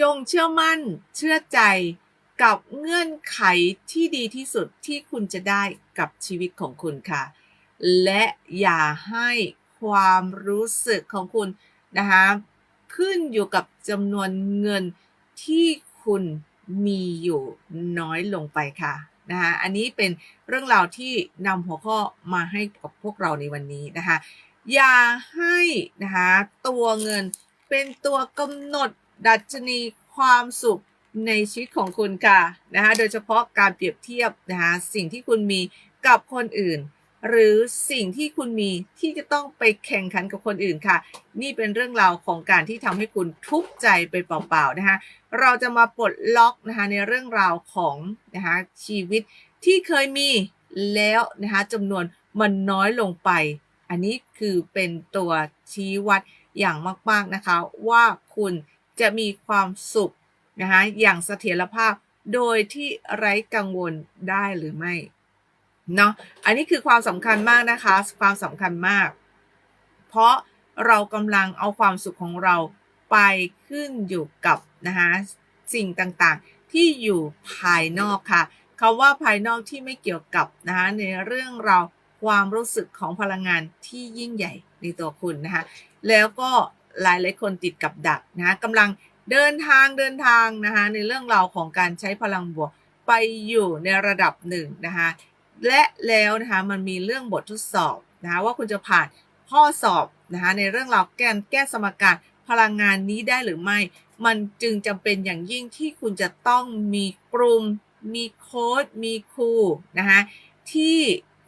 จงเชื่อมั่นเชื่อใจกับเงื่อนไขที่ดีที่สุดที่คุณจะได้กับชีวิตของคุณค่ะ และอย่าให้ความรู้สึกของคุณนะคะขึ้นอยู่กับจำนวนเงินที่คุณมีอยู่น้อยลงไปค่ะนะคะอันนี้เป็นเรื่องราวที่นำหัวข้อมาให้กับพวกเราในวันนี้นะคะอย่าให้นะคะตัวเงินเป็นตัวกำหนด ดัชนีความสุขในชีวิตของคุณค่ะนะคะโดยเฉพาะการเปรียบเทียบนะคะสิ่งที่คุณมีกับคนอื่น หรือสิ่งที่คุณมีที่จะต้องไปแข่งขันกับคนอื่นค่ะ นี่เป็นเรื่องราวของการที่ทำให้คุณทุกข์ใจไปเปล่าๆนะคะเราจะมาปลดล็อกนะคะในเรื่องราวของนะคะชีวิตที่เคยมีแล้วนะคะจำนวนมันน้อยลงไป อันนี้คือเป็นตัวชี้วัดอย่างมากๆนะคะ ว่าคุณ จะมีความสุขนะคะอย่างเสถียรภาพโดยที่ไร้กังวลได้หรือไม่เนาะอันนี้คือความสำคัญมากนะคะ ความสำคัญมาก เพราะเรากำลังเอาความสุขของเราไปขึ้นอยู่กับนะคะสิ่งต่างๆที่อยู่ภายนอกค่ะคาว่าภายนอกที่ไม่เกี่ยวกับนะคะในเรื่องเราความรู้สึกของพลังงานที่ยิ่งใหญ่ในตัวคุณนะคะแล้วก็ หลายหลายคนติดกับดักนะกำลังเดินทางเดินทางนะคะในเรื่องราวของการใช้พลังบวกไปอยู่ในระดับหนึ่งนะคะและแล้วนะคะมันมีเรื่องบททดสอบนะคะว่าคุณจะผ่านข้อสอบนะคะในเรื่องราวแกนแก้สมการพลังงานนี้ได้หรือไม่ มันจึงจำเป็นอย่างยิ่งที่คุณจะต้องมีกลุ่ม มีโค้ด มีครูนะคะที่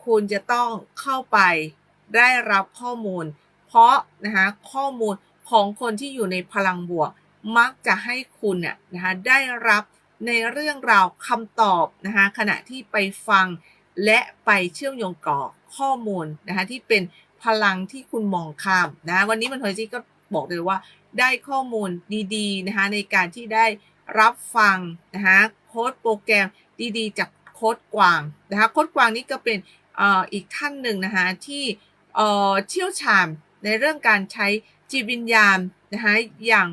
คุณจะต้องเข้าไปได้รับข้อมูล เพราะนะคะข้อมูล ของคนที่อยู่ในพลังบวก มักจะให้คุณเนี่ยนะคะได้รับในเรื่องราวคำตอบนะคะขณะที่ไปฟังและไปเชื่อมโยงก่อข้อมูลนะคะที่เป็นพลังที่คุณมองข้ามนะวันนี้มันทอยจี้ก็บอกเลยว่าได้ข้อมูลดีๆนะคะในการที่ได้รับฟังนะคะโค้ดโปรแกรมดีๆ จากโค้ดกวางนะคะโค้ดกวางนี่ก็เป็นออีกท่านหนึ่งนะคะที่เชี่ยวชาญในเรื่องการใช้ จิตวิญญาณนะคะอย่าง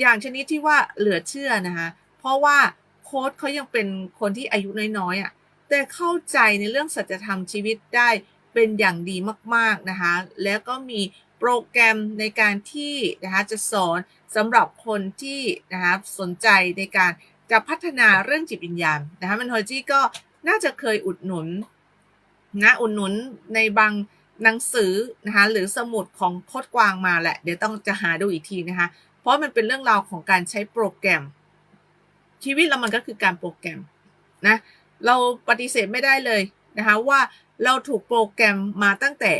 อย่างชนิดที่ว่าเหลือเชื่อนะคะเพราะว่าโค้ดเขายังเป็นคนที่อายุน้อยๆอะแต่เข้าใจในเรื่องสัจธรรมชีวิตได้เป็นอย่างดีมากๆนะคะแล้วก็มีโปรแกรมในการที่นะคะจะสอนสำหรับคนที่นะคะสนใจในการจะพัฒนาเรื่องจิตวิญญาณนะคะมันโฮจี้ก็น่าจะเคยอุดหนุนนะอุดหนุนในบาง หนังสือนะคะหรือสมุดของโคดกวางมาแหละ เดี๋ยวต้องจะหาดูอีกทีนะคะ เพราะมันเป็นเรื่องราวของการใช้โปรแกรม ชีวิตเรามันก็คือการโปรแกรมนะเราปฏิเสธไม่ได้เลยนะคะว่าเราถูกโปรแกรมมาตั้งแต่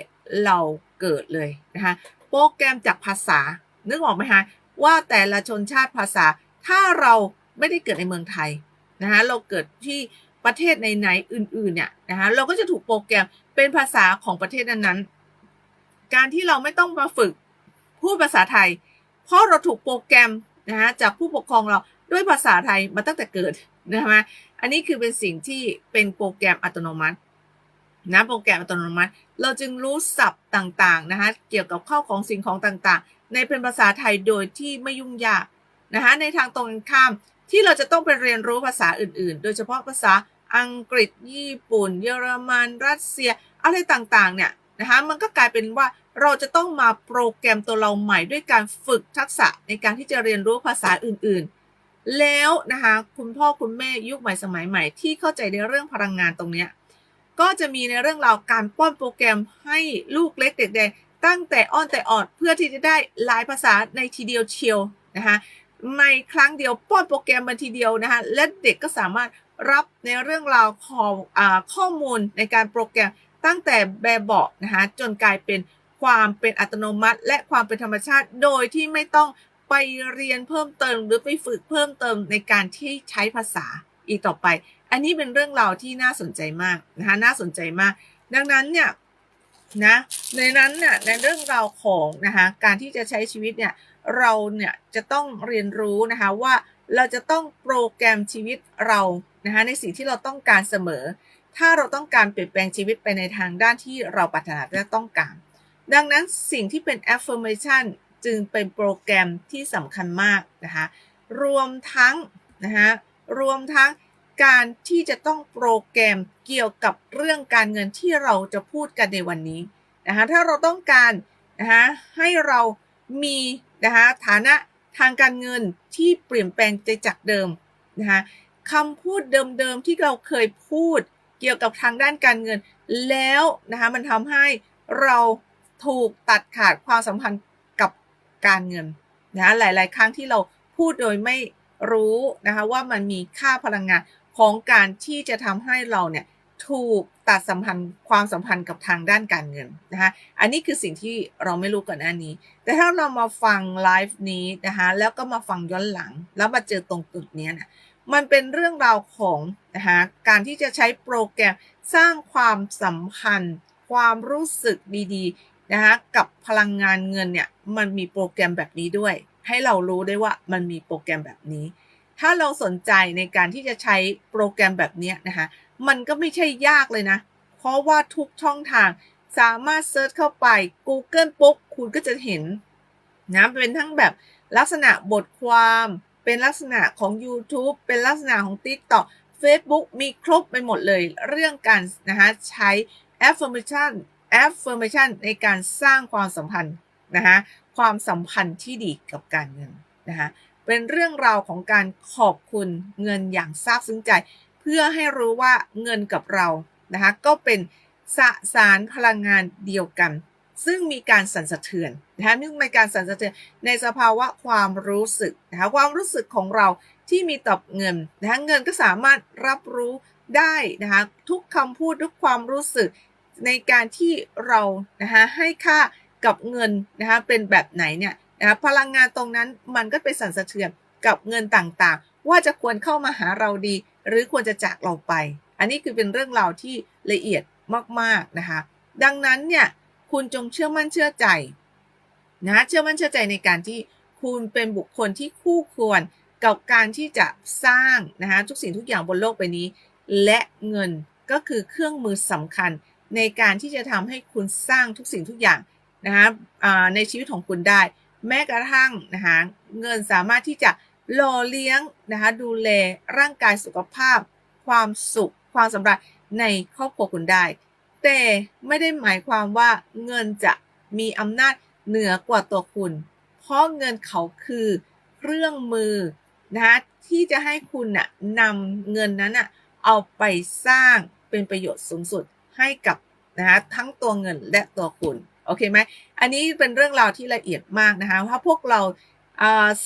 เราเกิดเลยนะคะโปรแกรมจากภาษา นึกออกไหมคะว่าแต่ละชนชาติภาษา ถ้าเราไม่ได้เกิดในเมืองไทยนะคะเราเกิดที่ประเทศไหนอื่นๆเนี่ยนะคะเราก็จะถูกโปรแกรม เป็นภาษาของประเทศนั้นๆ การที่เราไม่ต้องมาฝึกพูดภาษาไทย เพราะเราถูกโปรแกรมนะคะจากผู้ปกครองเราด้วยภาษาไทยมาตั้งแต่เกิดนะคะอันนี้คือเป็นสิ่งที่เป็นโปรแกรมอัตโนมัตินะโปรแกรมอัตโนมัติ เราจึงรู้ศัพท์ต่างๆนะคะเกี่ยวกับข้าของสิ่งของต่างๆ ในเป็นภาษาไทยโดยที่ไม่ยุ่งยากนะคะในทางตรงข้ามที่เราจะต้องไปเรียนรู้ภาษาอื่นๆ โดยเฉพาะภาษา อังกฤษญี่ปุ่น เยอรมันรัสเซีย อะไรต่างๆเนี่ยนะคะมันก็กลายเป็นว่าเราจะต้องมาโปรแกรมตัวเราใหม่ด้วยการฝึกทักษะในการที่จะเรียนรู้ภาษาอื่นๆ แล้วนะคะคุณพ่อคุณแม่ยุคใหม่สมัยใหม่ที่เข้าใจในเรื่องพลังงานตรงเนี้ยก็จะมีในเรื่องราวการป้อนโปรแกรมให้ลูกเล็กเด็กแดงตั้งแต่อ้อนแต่ออดเพื่อที่จะได้หลายภาษาในทีเดียวเชียวนะคะในครั้งเดียวป้อนโปรแกรมมาทีเดียวนะคะและเด็กก็สามารถ รับในเรื่องราวของอข้อมูลในการโปรแกรมตั้งแต่แบบเบานะคะจนกลายเป็นความเป็นอัตโนมัติ และความเป็นธรรมชาติ โดยที่ไม่ต้องไปเรียนเพิ่มเติมหรือไปฝึกเพิ่มเติมในการที่ใช้ภาษาอีกต่อไป อันนี้เป็นเรื่องราวที่น่าสนใจมากนะคะน่าสนใจมาก ดังนั้นเนี่ยนะในนั้นเนี่ยในเรื่องราวของนะคะการที่จะใช้ชีวิตเนี่ยเราเนี่ยจะต้องเรียนรู้นะคะว่า เราจะต้องโปรแกรมชีวิตเรานะคะในสิ่งที่เราต้องการเสมอ ถ้าเราต้องการเปลี่ยนแปลงชีวิตไปในทางด้านที่เราปรารถนาและต้องการ ดังนั้นสิ่งที่เป็น affirmation จึงเป็นโปรแกรมที่สำคัญมากนะคะรวมทั้งนะคะรวมทั้งการที่จะต้องโปรแกรมเกี่ยวกับเรื่องการเงินที่เราจะพูดกันในวันนี้นะคะถ้าเราต้องการนะคะให้เรามีนะคะฐานะ ทางการเงินที่เปลี่ยนแปลงไปจากเดิมนะคะคำพูดเดิมๆที่เราเคยพูดเกี่ยวกับทางด้านการเงิน แล้วนะคะมันทำให้เราถูกตัดขาดความสัมพันธ์กับการเงินนะหลาย ๆ ครั้งที่เราพูดโดยไม่รู้นะคะว่ามันมีค่าพลังงานของการที่จะทำให้เราเนี่ย ถูกตัดสัมพันธ์ความสัมพันธ์กับทางด้านการเงินนะคะอันนี้คือสิ่งที่เราไม่รู้ก่อนหน้านี้ แต่ถ้าเรามาฟังไลฟ์นี้นะคะแล้วก็มาฟังย้อนหลัง แล้วมาเจอตรงจุดนี้นะมันเป็นเรื่องราวของนะคะการที่จะใช้โปรแกรมสร้างความสัมพันธ์ ความรู้สึกดีๆนะคะกับพลังงานเงินเนี่ยมันมีโปรแกรมแบบนี้ด้วย ให้เรารู้ได้ว่ามันมีโปรแกรมแบบนี้ ถ้าเราสนใจในการที่จะใช้โปรแกรมแบบนี้นะคะ มันก็ไม่ใช่ยากเลยนะ เพราะว่าทุกช่องทางสามารถเซิร์ชเข้าไป Google ปุ๊บคุณก็จะเห็นนะเป็นทั้งแบบลักษณะบทความเป็นลักษณะของ YouTube เป็นลักษณะของ TikTok Facebook มีครบไปหมดเลยเรื่องการนะคะใช้ affirmation affirmation ในการสร้างความสัมพันธ์นะคะความสัมพันธ์ที่ดีกับการเงินนะคะเป็นเรื่องราวของการขอบคุณเงินอย่างซาบซึ้งใจ เพื่อให้รู้ว่าเงินกับเรานะคะก็เป็นสสารพลังงานเดียวกัน ซึ่งมีการสั่นสะเทือนนะคะนี่ในการสั่นสะเทือนในสภาวะความรู้สึกนะคะความรู้สึกของเราที่มีต่อเงินนะคะเงินก็สามารถรับรู้ได้นะคะทุกคำพูดทุกความรู้สึกในการที่เรานะคะให้ค่ากับเงินนะคะเป็นแบบไหนเนี่ยนะคะพลังงานตรงนั้นมันก็ไปสั่นสะเทือนกับเงินต่างๆ ว่าจะควรเข้ามาหาเราดี หรือควรจะจากเราไป อันนี้คือเป็นเรื่องราวที่ละเอียดมากๆนะคะ ดังนั้นเนี่ยคุณจงเชื่อมั่นเชื่อใจนะเชื่อมั่นเชื่อใจในการที่คุณเป็นบุคคลที่คู่ควรกับการที่จะสร้างนะคะทุกสิ่งทุกอย่างบนโลกใบนี้ และเงินก็คือเครื่องมือสำคัญในการที่จะทำให้คุณสร้างทุกสิ่งทุกอย่างนะคะในชีวิตของคุณได้ แม้กระทั่งนะคะเงินสามารถที่จะ หล่อเลี้ยงนะคะดูแลร่างกายสุขภาพ ความสุข ความสำเร็จในครอบครัวคุณได้ แต่ไม่ได้หมายความว่าเงินจะมีอำนาจเหนือกว่าตัวคุณ เพราะเงินเขาคือเครื่องมือนะคะที่จะให้คุณน่ะนำเงินนั้นน่ะเอาไปสร้างเป็นประโยชน์สูงสุดให้กับนะคะทั้งตัวเงินและตัวคุณ โอเคไหม อันนี้เป็นเรื่องราวที่ละเอียดมากนะคะเพราพวกเรา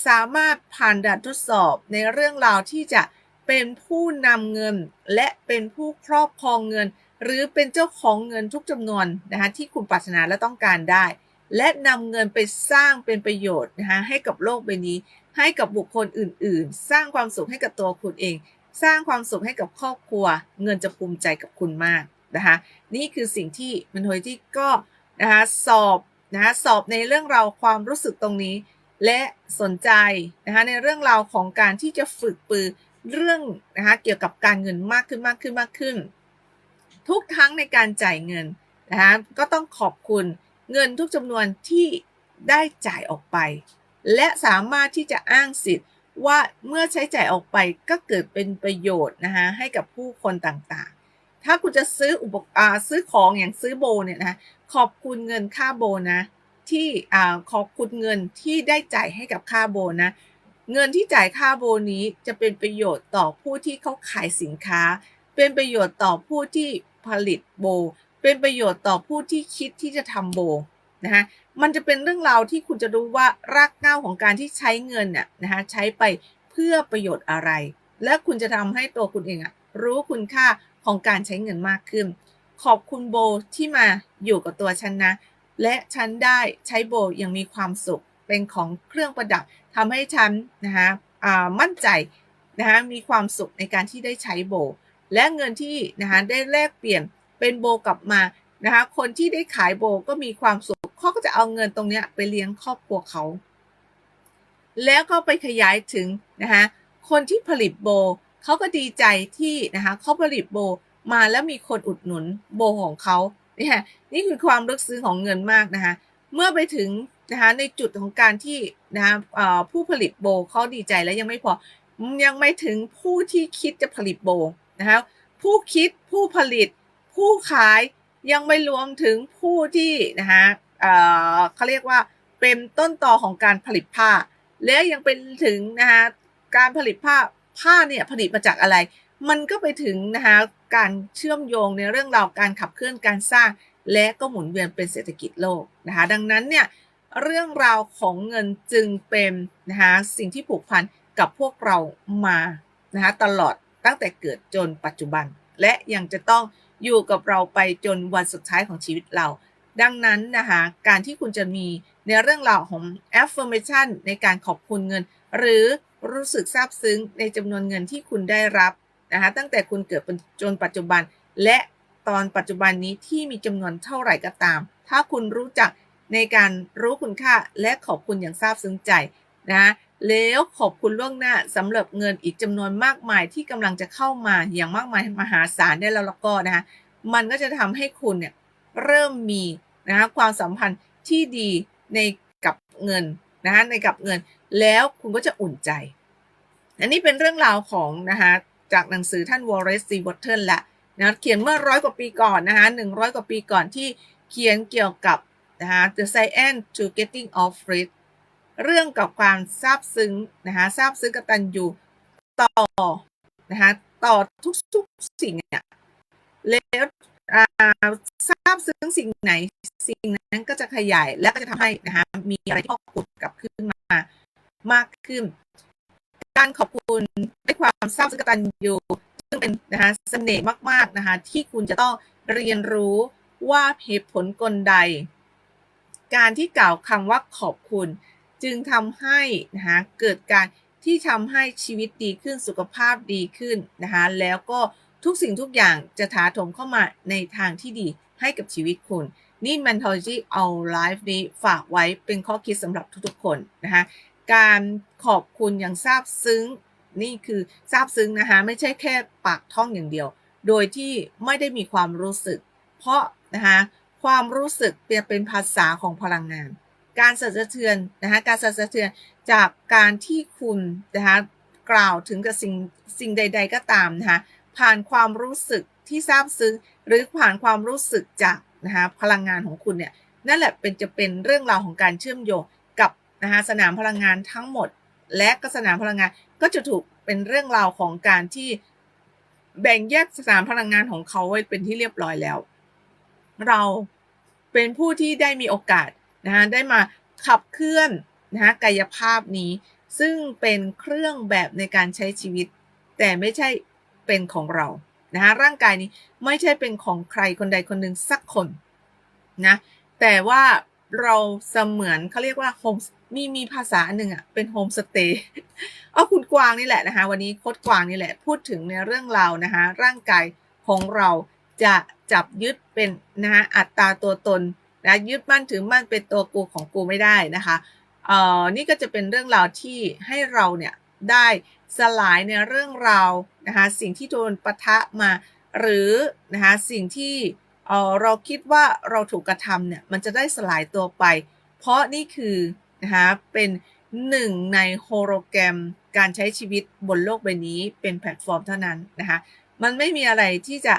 สามารถผ่านด่านทดสอบในเรื่องราวที่จะเป็นผู้นำเงิน และเป็นผู้ครอบครองเงิน หรือเป็นเจ้าของเงินทุกจำนวนนะคะที่คุณปรารถนาและต้องการได้ และนำเงินไปสร้างเป็นประโยชน์นะคะให้กับโลกใบนี้ ให้กับบุคคลอื่น ๆ สร้างความสุขให้กับตัวคุณเอง สร้างความสุขให้กับครอบครัว เงินจะภูมิใจกับคุณมากนะคะนี่คือสิ่งที่มันโดยที่ก็นะคะสอบนะคะสอบในเรื่องราวความรู้สึกตรงนี้ และสนใจนะคะในเรื่องราวของการที่จะฝึกปือเรื่องนะคะเกี่ยวกับการเงินมากขึ้นมากขึ้นมากขึ้น ทุกทั้งในการจ่ายเงินนะคะก็ต้องขอบคุณเงินทุกจำนวนที่ได้จ่ายออกไป และสามารถที่จะอ้างสิทธิ์ว่าเมื่อใช้จ่ายออกไปก็เกิดเป็นประโยชน์นะคะให้กับผู้คนต่างๆ ถ้าคุณจะซื้ออุปกรณ์ซื้อของอย่างซื้อโบเนี่ยนะขอบคุณเงินค่าโบนะ ที่อขอคุณเงินที่ได้จ่ายให้กับค่าโบนะ เงินที่จ่ายค่าโบนี้จะเป็นประโยชน์ต่อผู้ที่เขาขายสินค้า เป็นประโยชน์ต่อผู้ที่ผลิตโบ เป็นประโยชน์ต่อผู้ที่คิดที่จะทำโบนะคะมันจะเป็นเรื่องราวที่คุณจะรู้ว่ารากเหง้าของการที่ใช้เงินน่ะนะคะใช้ไปเพื่อประโยชน์อะไร และคุณจะทำให้ตัวคุณเองอะรู้คุณค่าของการใช้เงินมากขึ้น ขอบคุณโบที่มาอยู่กับตัวฉันนะ และฉันได้ใช้โบอย่างมีความสุขเป็นของเครื่องประดับทำให้ฉันนะคะมั่นใจนะคะมีความสุขในการที่ได้ใช้โบ และเงินที่นะคะได้แลกเปลี่ยนเป็นโบกลับมานะคะคนที่ได้ขายโบก็มีความสุขเขาก็จะเอาเงินตรงนี้ไปเลี้ยงครอบครัวเขา แล้วก็ไปขยายถึงนะคะคนที่ผลิตโบเขาก็ดีใจที่นะคะเขาผลิตโบมาแล้วมีคนอุดหนุนโบของเขา เนี่ยนี่คือความลึกซึ้งของเงินมากนะคะเมื่อไปถึงนะคะในจุดของการที่นะคะผู้ผลิตโบเขาดีใจแล้วยังไม่พอยังไม่ถึงผู้ที่คิดจะผลิตโบนะคะผู้คิดผู้ผลิต ผู้ขายยังไม่รวมถึงผู้ที่นะคะเขาเรียกว่าเป็นต้นต่อของการผลิตผ้า และยังเป็นถึงนะคะการผลิตผ้าผ้าเนี่ยผลิตมาจากอะไร มันก็ไปถึงนะคะการเชื่อมโยงในเรื่องราวการขับเคลื่อนการสร้าง และก็หมุนเวียนเป็นเศรษฐกิจโลกนะคะดังนั้นเนี่ยเรื่องราวของเงินจึงเป็นนะคะสิ่งที่ผูกพันกับพวกเรามานะคะตลอดตั้งแต่เกิดจนปัจจุบัน และยังจะต้องอยู่กับเราไปจนวันสุดท้ายของชีวิตเรา ดังนั้นนะคะการที่คุณจะมีในเรื่องราวของ affirmation ในการขอบคุณเงิน หรือรู้สึกซาบซึ้งในจำนวนเงินที่คุณได้รับ นะคะตั้งแต่คุณเกิดจนปัจจุบัน และตอนปัจจุบันนี้ที่มีจำนวนเท่าไหร่ก็ตาม ถ้าคุณรู้จักในการรู้คุณค่าและขอบคุณอย่างซาบซึ้งใจนะแล้วขอบคุณล่วงหน้าสำหรับเงินอีกจำนวนมากมายที่กำลังจะเข้ามาอย่างมากมายมหาศาลได้แล้วแล้วก็นะคะมันก็จะทำให้คุณเนี่ยเริ่มมีนะคะความสัมพันธ์ที่ดีในกับเงินนะคะในกับเงิน แล้วคุณก็จะอุ่นใจ อันนี้เป็นเรื่องราวของนะคะ จากหนังสือท่านวอร์เรสซีวอตเทิลแหละนะเขียนเมื่อร้อยกว่าปีก่อนนะคะหนึ่งร้อยกว่าปีก่อนที่เขียนเกี่ยวกับนะคะ The Science to Getting Off Grid เรื่องกับความซาบซึ้งนะคะซาบซึ้งกตัญญูต่อนะคะต่อทุกๆสิ่งเนี่ยแล้วทราบซึ้งสิ่งไหนสิ่งนั้นก็จะขยายและก็จะทำให้นะคะมีอะไรที่พอกกลับขึ้นมา มากขึ้น การขอบคุณด้วยความทราบซึ้งกตัญญูซึ่งเป็นนะคะเสน่ห์มาก ๆนะคะที่คุณจะต้องเรียนรู้ว่าเหตุผลกลใด การที่กล่าวคำว่าขอบคุณ จึงทำให้นะคะเกิดการที่ทำให้ชีวิตดีขึ้นสุขภาพดีขึ้นนะคะแล้วก็ทุกสิ่งทุกอย่างจะถาถมเข้ามาในทางที่ดีให้กับชีวิตคุณนี่ Mentology เอาไลฟ์นี้ฝากไว้เป็นข้อคิดสำหรับทุกๆคนนะคะ การขอบคุณอย่างซาบซึ้ง นี่คือซาบซึ้งนะคะไม่ใช่แค่ปากท่องอย่างเดียว โดยที่ไม่ได้มีความรู้สึก เพราะนะคะความรู้สึกเปลี่ยนเป็นภาษาของพลังงาน การสั่นสะเทือนนะคะการสั่นสะเทือนจากการที่คุณนะคะกล่าวถึงกับสิ่งสิ่งใด ๆ ก็ตามนะคะผ่านความรู้สึกที่ซาบซึ้งหรือผ่านความรู้สึกจากนะคะพลังงานของคุณเนี่ยนั่นแหละเป็นจะเป็นเรื่องราวของการเชื่อมโยง นะคะสนามพลังงานทั้งหมด และก็สนามพลังงานก็จะถูกเป็นเรื่องราวของการที่แบ่งแยกสนามพลังงานของเขาไว้เป็นที่เรียบร้อยแล้ว เราเป็นผู้ที่ได้มีโอกาสนะคะได้มาขับเคลื่อนนะคะกายภาพนี้ ซึ่งเป็นเครื่องแบบในการใช้ชีวิต แต่ไม่ใช่เป็นของเรานะคะร่างกายนี้ไม่ใช่เป็นของใครคนใดคนหนึ่งสักคนนะแต่ว่าเราเสมือนเขาเรียกว่าโฮม มีมีภาษาหนึ่งอะเป็นโฮมสเตย์เอาคุณกวางนี่แหละนะคะ วันนี้โคดกวางนี่แหละ พูดถึงในเรื่องเรานะคะร่างกายของเราจะจับยึดเป็นนะคะอัตราตัวตนนะยึดมั่นถือมั่นเป็นตัวกูของกูไม่ได้นะคะเอ่อนี่ก็จะเป็นเรื่องราวที่ให้เราเนี่ยได้สลายในเรื่องราวนะคะสิ่งที่โดนปะทะมา หรือนะคะสิ่งที่เออเราคิดว่าเราถูกกระทำเนี่ยมันจะได้สลายตัวไป เพราะนี่คือ นะคะเป็นหนึ่งในโฮโลแกรมการใช้ชีวิตบนโลกใบนี้เป็นแพลตฟอร์มเท่านั้นนะคะมันไม่มีอะไรที่จะ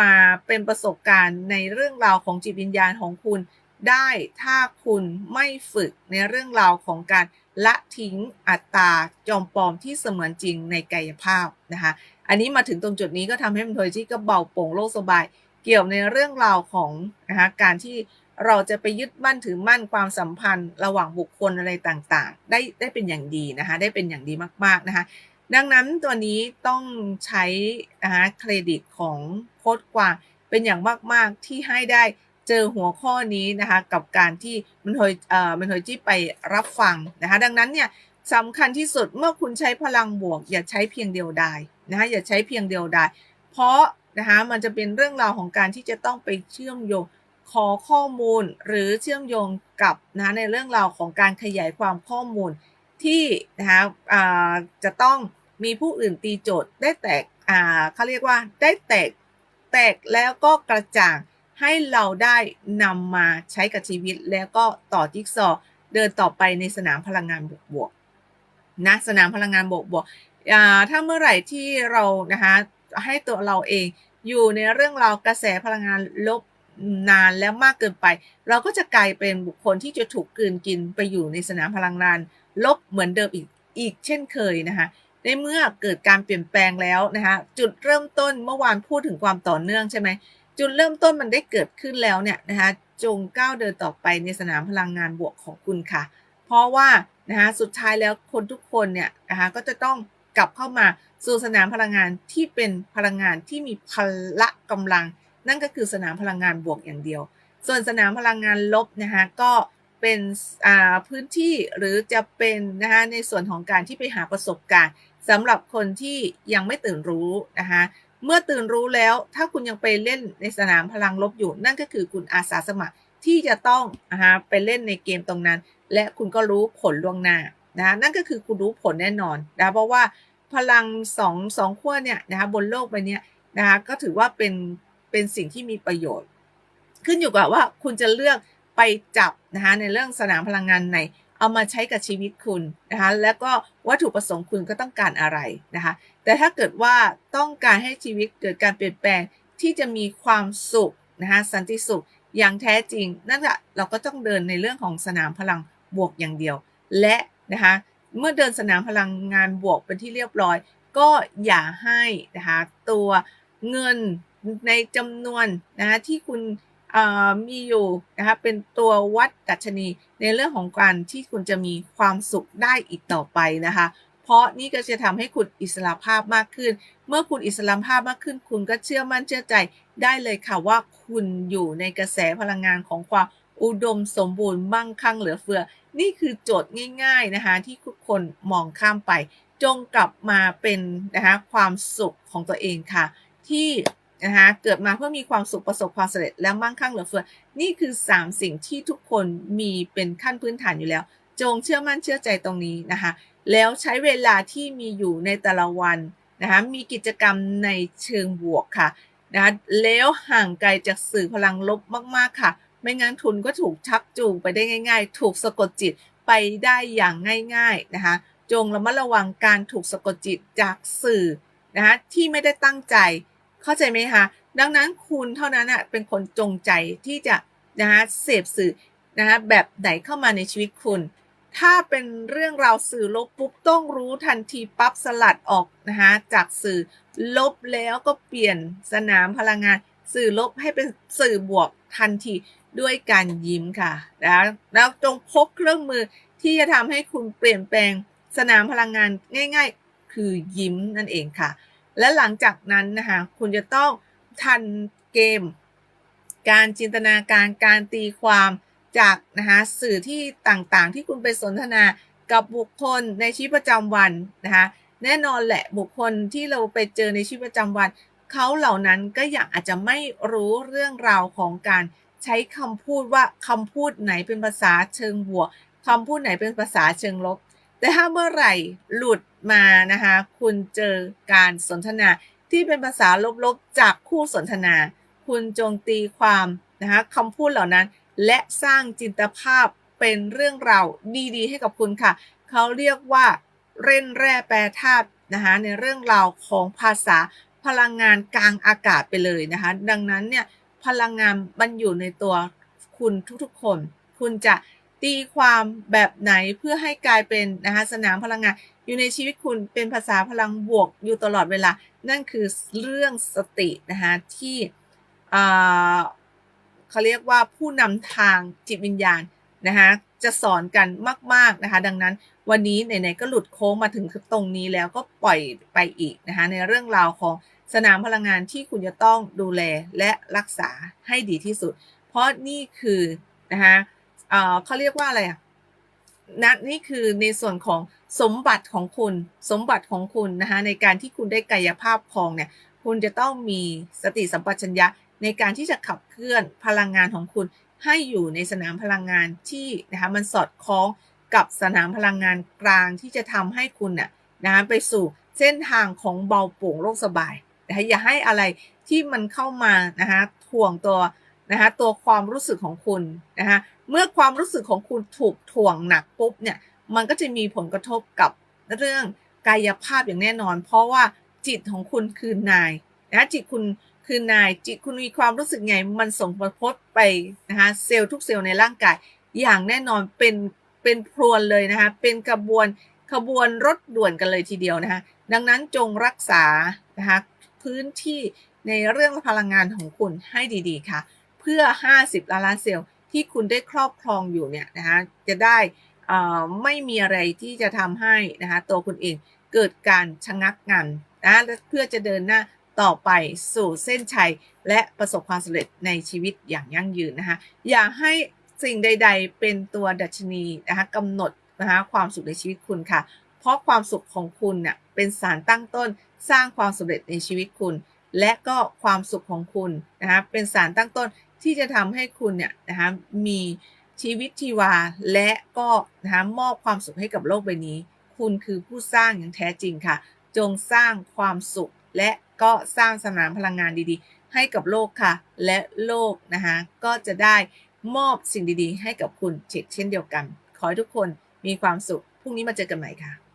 มาเป็นประสบการณ์ในเรื่องราวของจิตวิญญาณของคุณได้ถ้าคุณไม่ฝึกในเรื่องราวของการละทิ้งอัตตาจอมปลอมที่เสมือนจริงในกายภาพนะคะอันนี้มาถึงตรงจุดนี้ก็ทำให้มันโดยที่ก็เบาโปร่งโล่งสบาย เกี่ยวในเรื่องราวของนะคะการที่ เราจะไปยึดมั่นถือมั่นความสัมพันธ์ ระหว่างบุคคลอะไรต่างๆ ได้ได้เป็นอย่างดีนะคะ ได้เป็นอย่างดีมากๆนะคะ ดังนั้นตัวนี้ต้องใช้นะคะเครดิตของโค้ดกวางเป็นอย่างมากๆที่ให้ได้เจอหัวข้อนี้นะคะกับการที่มันโฮยเอ่อมันโฮยจี้ไปรับฟังนะคะดังนั้นเนี่ยสำคัญที่สุดเมื่อคุณใช้พลังบวก อย่าใช้เพียงเดียวดายนะคะอย่าใช้เพียงเดียวดายเพราะนะคะมันจะเป็นเรื่องราวของการที่จะต้องไปเชื่อมโยง ขอข้อมูลหรือเชื่อมโยงกับนะในเรื่องราวของการขยายความข้อมูลที่นะคะจะต้องมีผู้อื่นตีโจทย์ได้แตกเขาเรียกว่าได้แตกแตกแล้วก็กระจ่างให้เราได้นำมาใช้กับชีวิตแล้วก็ต่อจิ๊กซอว์เดินต่อไปในสนามพลังงานบวกๆนะสนามพลังงานบวกๆถ้าเมื่อไหร่ที่เรานะคะให้ตัวเราเองอยู่ในเรื่องราวกระแสพลังงานลบ นานแล้วมากเกินไป เราก็จะกลายเป็นบุคคลที่จะถูกกลืนกินไปอยู่ในสนามพลังงานลบเหมือนเดิมอีกอีกเช่นเคยนะคะในเมื่อเกิดการเปลี่ยนแปลงแล้วนะคะจุดเริ่มต้นเมื่อวานพูดถึงความต่อเนื่องใช่ไหมจุดเริ่มต้นมันได้เกิดขึ้นแล้วเนี่ยนะคะจงก้าวเดินต่อไปในสนามพลังงานบวกของคุณค่ะ เพราะว่านะคะสุดท้ายแล้วคนทุกคนเนี่ยนะคะก็จะต้องกลับเข้ามาสู่สนามพลังงานที่เป็นพลังงานที่มีพละกำลัง นั่นก็คือสนามพลังงานบวกอย่างเดียว ส่วนสนามพลังงานลบนะคะก็เป็นพื้นที่หรือจะเป็นนะคะในส่วนของการที่ไปหาประสบการณ์สำหรับคนที่ยังไม่ตื่นรู้นะคะเมื่อตื่นรู้แล้วถ้าคุณยังไปเล่นในสนามพลังลบอยู่ นั่นก็คือคุณอาสาสมัครที่จะต้องนะคะไปเล่นในเกมตรงนั้น และคุณก็รู้ผลล่วงหน้านะคะนั่นก็คือคุณรู้ผลแน่นอนนะเพราะว่าพลังสองสองขั้วเนี่ยนะคะบนโลกใบนี้นะคะก็ถือว่าเป็น เป็นสิ่งที่มีประโยชน์ ขึ้นอยู่กับว่าคุณจะเลือกไปจับนะคะในเรื่องสนามพลังงานไหนเอามาใช้กับชีวิตคุณนะคะแล้วก็วัตถุประสงค์คุณก็ต้องการอะไรนะคะแต่ถ้าเกิดว่าต้องการให้ชีวิตเกิดการเปลี่ยนแปลงที่จะมีความสุขนะคะสันติสุขอย่างแท้จริงนั่นแหละเราก็ต้องเดินในเรื่องของสนามพลังบวกอย่างเดียว และนะคะเมื่อเดินสนามพลังงานบวกเป็นที่เรียบร้อย ก็อย่าให้นะคะตัวเงิน ในจำนวนนะคะที่คุณมีอยู่นะคะเป็นตัววัดดัชนีในเรื่องของการที่คุณจะมีความสุขได้อีกต่อไปนะคะ เพราะนี่ก็จะทำให้คุณอิสระภาพมากขึ้น เมื่อคุณอิสระภาพมากขึ้น คุณก็เชื่อมั่นเชื่อใจได้เลยค่ะว่าคุณอยู่ในกระแสพลังงานของความอุดมสมบูรณ์มั่งคั่งเหลือเฟือ นี่คือโจทย์ง่าย ๆนะคะที่ทุกคนมองข้ามไป จงกลับมาเป็นนะคะความสุขของตัวเองค่ะ ที่ นะคะเกิดมาเพื่อมีความสุขประสบความสำเร็จและมั่งคั่งเหลือเฟือ นี่คือ 3 สิ่งที่ทุกคนมีเป็นขั้นพื้นฐานอยู่แล้ว จงเชื่อมั่นเชื่อใจตรงนี้นะคะแล้วใช้เวลาที่มีอยู่ในแต่ละวันนะคะมีกิจกรรมในเชิงบวกค่ะนะคะแล้วห่างไกลจากสื่อพลังลบมากๆค่ะ ไม่งั้นทุนก็ถูกชักจูงไปได้ง่าย ๆ ถูกสะกดจิตไปได้อย่างง่าย ๆนะคะจงระมัดระวังการถูกสะกดจิตจากสื่อนะคะที่ไม่ได้ตั้งใจ เข้าใจไหมคะดังนั้นคุณเท่านั้นอะเป็นคนจงใจที่จะนะคะเสพสื่อนะคะแบบไหนเข้ามาในชีวิตคุณ ถ้าเป็นเรื่องราวสื่อลบปุ๊บต้องรู้ทันทีปั๊บสลัดออกนะคะจากสื่อลบแล้วก็เปลี่ยนสนามพลังงาน สื่อลบให้เป็นสื่อบวกทันทีด้วยการยิ้มค่ะนะแล้วจงพกเครื่องมือที่จะทำให้คุณเปลี่ยนแปลงสนามพลังงานง่าย ๆ คือยิ้มนั่นเองค่ะ และหลังจากนั้นนะคะคุณจะต้องทันเกม การจินตนาการการตีความจากนะคะสื่อที่ต่างๆ ที่คุณไปสนทนากับบุคคลในชีวิตประจำวันนะคะแน่นอนแหละบุคคลที่เราไปเจอในชีวิตประจำวันเขาเหล่านั้นก็อยากอาจจะไม่รู้เรื่องราวของการใช้คำพูดว่าคำพูดไหนเป็นภาษาเชิงบวกคำพูดไหนเป็นภาษาเชิงลบ แต่ถ้าเมื่อไหร่หลุดมานะคะ คุณเจอการสนทนาที่เป็นภาษาลบๆจากคู่สนทนา คุณจงตีความนะคะคำพูดเหล่านั้น และสร้างจินตภาพเป็นเรื่องราวดีๆ ให้กับคุณค่ะ เขาเรียกว่าเร่นแร่แปรธาตุนะคะในเรื่องราวของภาษาพลังงานกลางอากาศไปเลยนะคะ ดังนั้นเนี่ยพลังงานมันอยู่ในตัวคุณทุกๆคน คุณจะ ตีความแบบไหนเพื่อให้กลายเป็นนะคะสนามพลังงาน อยู่ในชีวิตคุณเป็นภาษาพลังบวกอยู่ตลอดเวลา นั่นคือเรื่องสตินะคะที่เขาเรียกว่าผู้นำทางจิตวิญญาณนะคะจะสอนกันมาก ๆ นะคะ ดังนั้นวันนี้ไหน ๆ ก็หลุดโค้งมาถึงตรงนี้แล้วก็ปล่อยไปอีกนะคะในเรื่องราวของสนามพลังงานที่คุณจะต้องดูแลและรักษาให้ดีที่สุด เพราะนี่คือนะคะ เขาเรียกว่าอะไรอะนะนี่คือในส่วนของสมบัติของคุณสมบัติของคุณนะคะในการที่คุณได้กายภาพคองเนี่ยคุณจะต้องมีสติสัมปชัญญะในการที่จะขับเคลื่อนพลังงานของคุณให้อยู่ในสนามพลังงานที่นะคะมันสอดคล้องกับสนามพลังงานกลางที่จะทำให้คุณน่ะนะคะไปสู่เส้นทางของเบาโปร่งโล่งสบายนะคะอย่าให้อะไรที่มันเข้ามานะคะถ่วงตัวนะคะตัวความรู้สึกของคุณนะคะ เมื่อความรู้สึกของคุณถูกถ่วงหนักปุ๊บเนี่ยมันก็จะมีผลกระทบกับเรื่องกายภาพอย่างแน่นอน เพราะว่าจิตของคุณคือนายนะจิตคุณคือนายจิตคุณมีความรู้สึกไงมันส่งผลกระทบไปนะคะเซลล์ทุกเซลล์ในร่างกาย อย่างแน่นอนเป็นเป็นพรวนเลยนะคะเป็นกระบวนขบวนรถด่วนกันเลยทีเดียวนะคะดังนั้นจงรักษานะคะพื้นที่ในเรื่องพลังงานของคุณให้ดีๆค่ะ เพื่อ 50ล้านล้านเซลล์ ที่คุณได้ครอบครองอยู่เนี่ยนะคะจะได้ไม่มีอะไรที่จะทำให้นะคะตัวคุณเองเกิดการชะงักงันนะเพื่อจะเดินหน้าต่อไปสู่เส้นชัย และประสบความสำเร็จในชีวิตอย่างยั่งยืนนะคะอย่าให้สิ่งใด ๆ เป็นตัวดัชนีนะคะกำหนดนะคะความสุขในชีวิตคุณค่ะ เพราะความสุขของคุณเน่ยเป็นสารตั้งต้นสร้างความสำเร็จในชีวิตคุณ และก็ความสุขของคุณนะคะเป็นสารตั้งต้น ที่จะทำให้คุณเนี่ยนะคะมีชีวิตชีวาและก็นะคะมอบความสุขให้กับโลกใบนี้ คุณคือผู้สร้างอย่างแท้จริงค่ะ จงสร้างความสุขและก็สร้างสนามพลังงานดีๆ ให้กับโลกค่ะ และโลกนะคะก็จะได้มอบสิ่งดีๆ ให้กับคุณเช่นเดียวกัน ขอให้ทุกคนมีความสุขพรุ่งนี้มาเจอกันใหม่ค่ะ